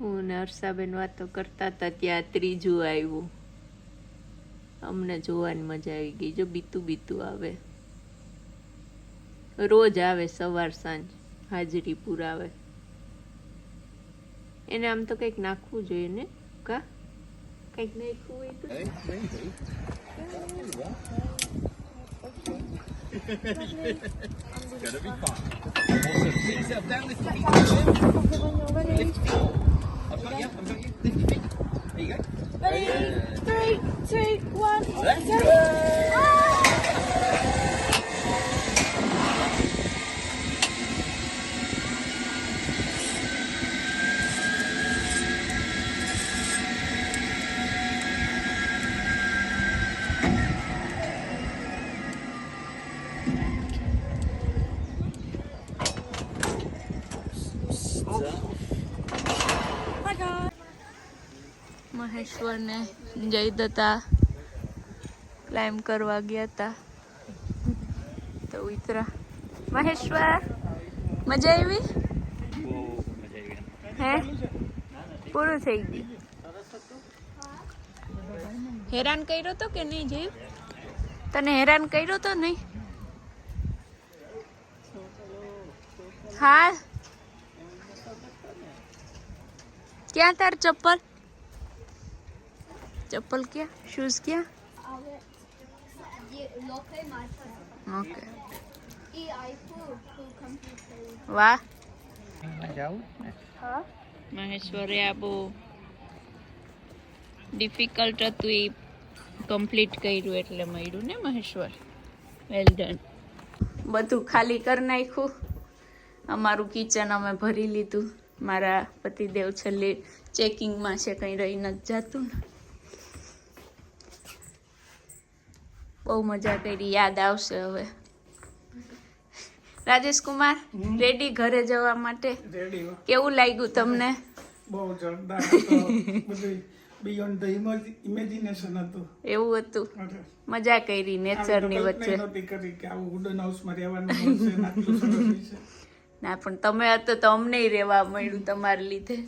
હું ને હર્ષાબેન વાતો કરતા હતા ત્યાં ત્રીજું આવ્યું. અમને જોવાની મજા આવી ગઈ. જો બીતું બીતું આવે. રોજ આવે સવાર સાંજ હાજરી પુરાવે. એને આમ તો કંઈક નાખવું જોઈએ ને? કા? કંઈક નાખવું હોય તો? Gonna be fun. Awesome. Up, down, lift Ready? Three, two, one. Go. મહેશ્વરને જય દત્તા ક્લાઇમ્બ કરવા ગયા હતા તો ઉતરા. મહેશ્વર, મજા આવી? હે? પૂરું થઈ ગયું. હેરાન કર્યો તો કે નહીં જયું તને હેરાન કર્યો તો નહીં? હા. ક્યાં તાર ચપ્પલ? ચપ્પલ ક્યાં શૂઝ ક્યાં ઓકે વાહ મહેશ્વરે આ બહુ ડિફિકલ્ટ હતું એ કમ્પ્લીટ કર્યું એટલે મળ્યું ને મહેશ્વર વેલ ડન બધું ખાલી કરી નાખ્યું. અમારું કિચન અમે ભરી લીધું. મારા પતિદેવ છેલ્લે ચેકિંગમાં છે કંઈ રહી નથી જાતું ને. બહુ મજા કરી યાદ આવશે હવે. રાજેશ કુમાર રેડી ઘરે જવા માટે? કેવું લાગ્યું તમને? બહુ જોરદાર બધું બિયોન્ડ ધ ઇમેજિનેશન હતું. એવું હતું. મજા કરી નેચરની વચ્ચે. કરી કે આવું વુડન હાઉસમાં રહેવાનું મળશે ને આટલું સરસ હશે. ના પણ તમે હતો તો અમને રહેવા મળ્યું તમારા લીધે.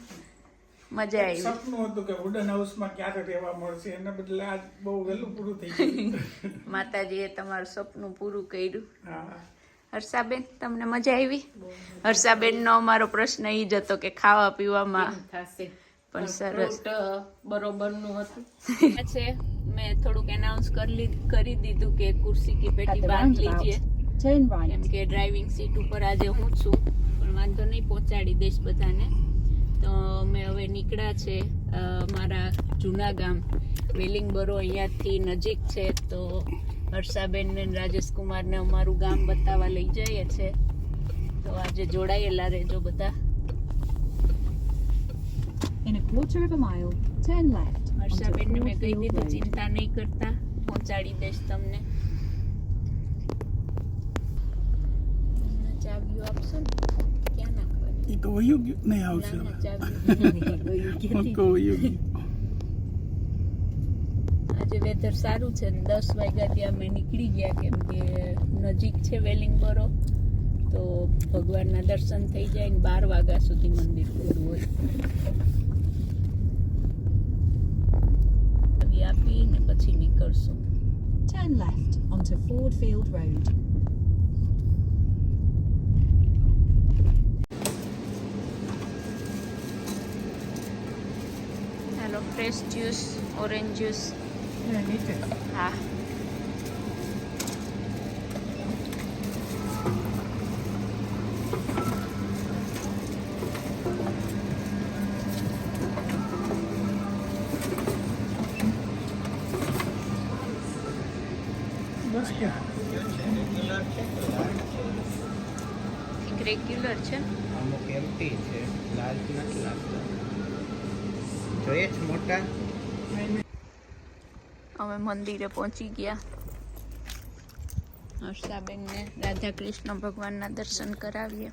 મજા આવી. સપનું હતું કે વુડન હાઉસમાં ક્યારે રહેવા મળશે એના બદલે આજ બહુ વહેલું પૂરું થઈ ગયું. માતાજીએ તમારું સપનું પૂરું કર્યું. હર્ષાબેન તમને મજા આવી? હર્ષાબેનનો અમારો પ્રશ્ન એ જ હતો કે ખાવા પીવામાં થશે. પણ સરસ. બરોબરનું હતું. છે મેં થોડુંક એનાઉન્સ કરી કરી દીધું કે કુર્સી કી પેટી બાંધ લીજીએ right. કે ડ્રાઇવિંગ સીટ ઉપર આજે હું છું. પણ વાંધો નહીં પહોંચાડી દઈશ બધાને. તો અમે હવે નીકળ્યા છે મારા જૂના ગામ. વેલિંગબરો અહીંયાથી નજીક છે તો હર્ષાબેન ને રાજેશકુમારને અમારું ગામ બતાવવા લઈ જઈએ છે. તો આજે જોડાયેલા રહેજો બધા. In a quarter of a mile, turn left. હર્ષાબેનને મેં કહી દીધું ચિંતા નહીં કરતા પહોંચાડી દઈશ તમને. ચાવીઓ આપશો ને? એ તો વયું ગયું નહીં આવશે પક્કો ના, વયું ગયું આજે વેધર સારું છે ને દસ વાગ્યાથી અમે નીકળી ગયા કેમ કે નજીક છે વેલિંગબરો. તો ભગવાનના દર્શન થઈ જાય ને બાર વાગ્યા સુધી મંદિર ખુલ્લું હોય. આપી ને પછી નીકળશું. Turn left onto Fordfield Road. હાલો ફ્રેશ જ્યુસ ઓરેન્જ જ્યુસ હા બસ ક્યાં એક રેગ્યુલર છે અમુક એમટી છે લાલ નથી લાગતા જોઈએ છે મોટા. અમે મંદિરે પહોંચી ગયા. હર્ષાબેનને રાધા કૃષ્ણ ભગવાનના દર્શન કરાવીએ.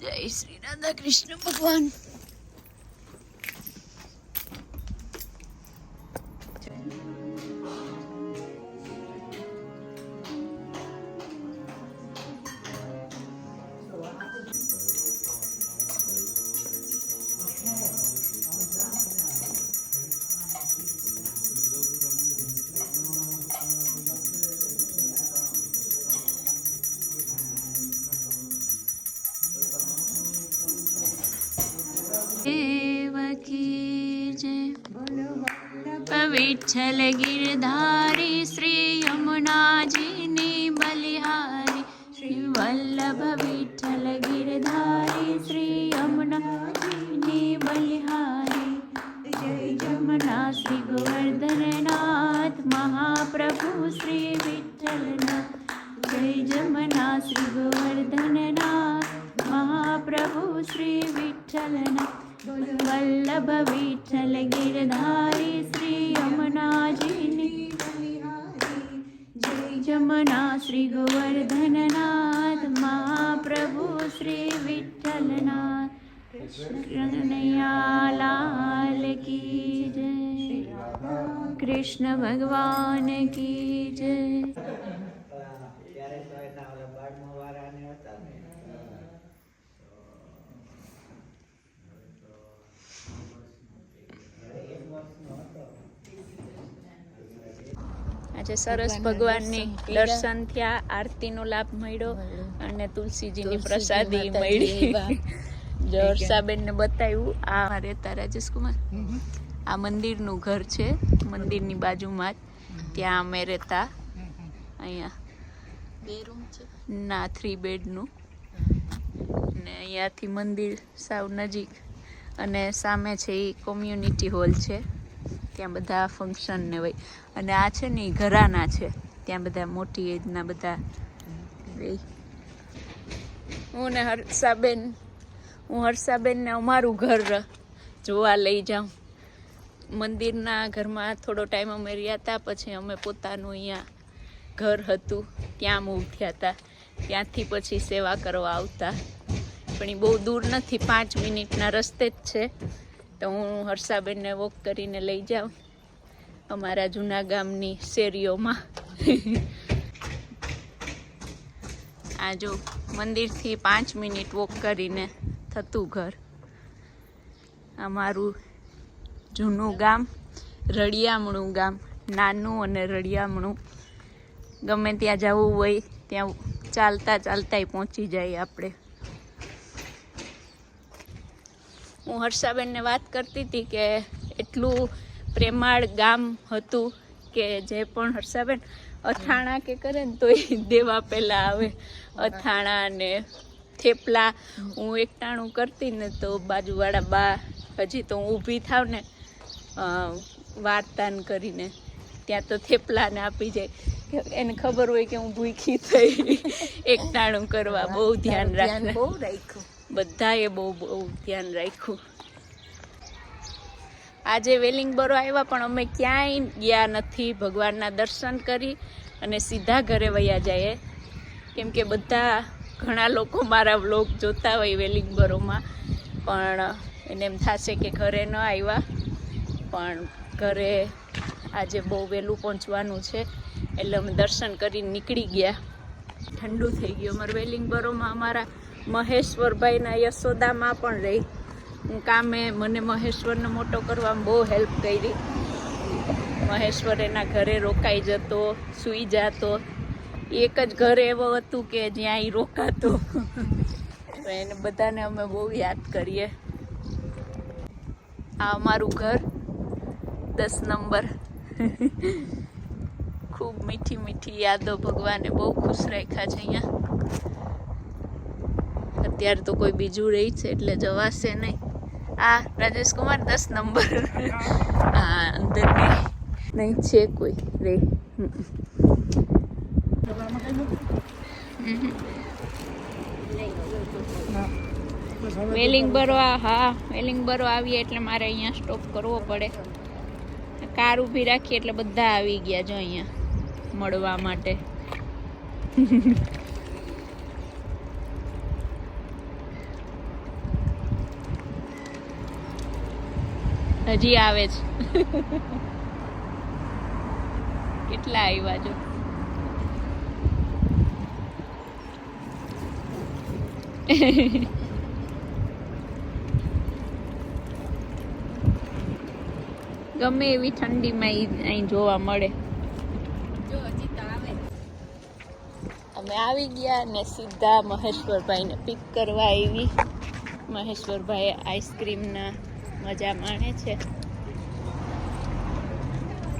જય શ્રી રાધા કૃષ્ણ ભગવાન. દેવકી જય વિઠ્ઠલ ગિરધારી શ્રી યમુનાજીની બલિહારી શ્રી વલ્લભ વિઠ્ઠલ ગિરધારી શ્રી યમુનાજીની બલિહારી જય જમના શ્રી ગોવર્ધનનાથ મહાપ્રભુ શ્રી વિઠ્ઠલનાથ જય જમના શ્રી ગોવર્ધનનાથ મહાપ્રભુ શ્રી વિઠ્ઠલનાથ વલ્લભ વિઠ્ઠલ ગિરધારી શ્રી યમુનાજીની. જય જમના શ્રી ગોવર્ધનનાથ, મહાપ્રભુ શ્રી વિઠ્ઠલનાથ. કૃષ્ણનૈયા લાલ કી જય. કૃષ્ણ ભગવાન કી જય ત્યારે તો એના ઓલા બારમા વાળાને હતા ને આજે સરસ ભગવાનની દર્શન થયા આરતીનો લાભ મળ્યો અને તુલસીજીની પ્રસાદી મળી. હર્ષાબેનને બતાવ્યું આ રહેતા રાજેશકુમાર. આ મંદિરનું ઘર છે મંદિરની બાજુમાં જ. ત્યાં અમે રહેતા. અહીંયા. બે રૂમ છે? ના થ્રી બેડનું. ને અહીંયાથી મંદિર સાવ નજીક. અને સામે છે એ કોમ્યુનિટી હોલ છે. ત્યાં બધા ફંક્શન ને હોય. અને આ છે ને એ ઘરાના છે. ત્યાં બધા મોટી એજના બધા હું ને હર્ષાબેન, હું હર્ષાબેન ને અમારું ઘર જોવા લઈ જાઉં. મંદિરના ઘરમાં થોડો ટાઈમ અમે રહ્યા હતા પછી અમે પોતાનું અહીંયા ઘર હતું. ત્યાં મૂવ થયા હતા ત્યાંથી પછી સેવા કરવા આવતા. પણ એ બહુ દૂર નથી, પાંચ મિનિટના રસ્તે જ છે. તો હું હર્ષાબેનને વોક કરીને લઈ જાઉં અમારા જૂના ગામની શેરીઓમાં. આ જો, મંદિરથી પાંચ મિનિટ વોક કરીને થતું ઘર. અમારું જૂનું ગામ, રળિયામણું ગામ, નાનું અને રળિયામણું. ગમે ત્યાં જવું હોય, ત્યાં ચાલતા ચાલતાય પહોંચી જાય આપણે. હું હર્ષાબેનને વાત કરતી હતી કે એટલું પ્રેમાળ ગામ હતું કે જે પણ હર્ષાબેન અથાણા કે કરે ને તો એ દેવા પહેલાં આવે. અથાણા ને થેપલા હું એકટાણું કરતી ને તો બાજુવાળા બા હજી તો હું ઊભી થાવ ને વાર્તાન કરીને ત્યાં તો થેપલાને આપી જાય. એને ખબર હોય કે હું ભૂખી થઈ. એકટાણું કરવા બહુ ધ્યાન રાખવું બહુ રાખ્યું. બધાએ બહુ બહુ ધ્યાન રાખ્યું. આજે વેલિંગબરો આવ્યા, પણ અમે ક્યાંય ગયા નથી. ભગવાનના દર્શન કરી અને સીધા ઘરે વયા જઈએ. કેમ કે બધા ઘણા લોકો મારા વ્લોગ જોતા હોય વેલિંગબરોમાં પણ એને એમ થશે કે ઘરે ન આવ્યા. પણ ઘરે આજે બહુ વહેલું પહોંચવાનું છે. એટલે અમે દર્શન કરીને નીકળી ગયા. ઠંડુ થઈ ગયું અમારે વેલિંગબરોમાં અમારા મહેશ્વરભાઈના યશોદામાં પણ રહી. હું કામે મને મહેશ્વરને મોટો કરવામાં બહુ હેલ્પ કરી. મહેશ્વર એના ઘરે રોકાઈ જતો, સૂઈ જતો. એક જ ઘર એવો હતું કે જ્યાં એ રોકાતો. તો એને બધાને અમે બહુ યાદ કરીએ. આ અમારું ઘર, દસ નંબર. ખૂબ મીઠી મીઠી યાદો ભગવાને બહુ ખુશ રાખ્યા છે અહીંયા. અત્યારે તો કોઈ બીજું રહી છે એટલે જવાશે નહીં. આ રાજેશ કુમાર દસ નંબર. હા અંદર નહીં છે કોઈ. રે. વેલિંગ બરવા હા વેલિંગ બરવા આવીએ એટલે મારે અહીંયા સ્ટોપ કરવો પડે. કાર ઊભી રાખી એટલે બધા આવી ગયા જો અહીંયા મળવા માટે. હજી આવે છે. કેટલા આવ્યા જો. ગમે એવી ઠંડીમાં અહીં જોવા મળે. અમે આવી ગયા ને સીધા મહેશ્વરભાઈને પિક કરવા આવી. મહેશ્વરભાઈ આઈસ્ક્રીમના મજા માણે છે.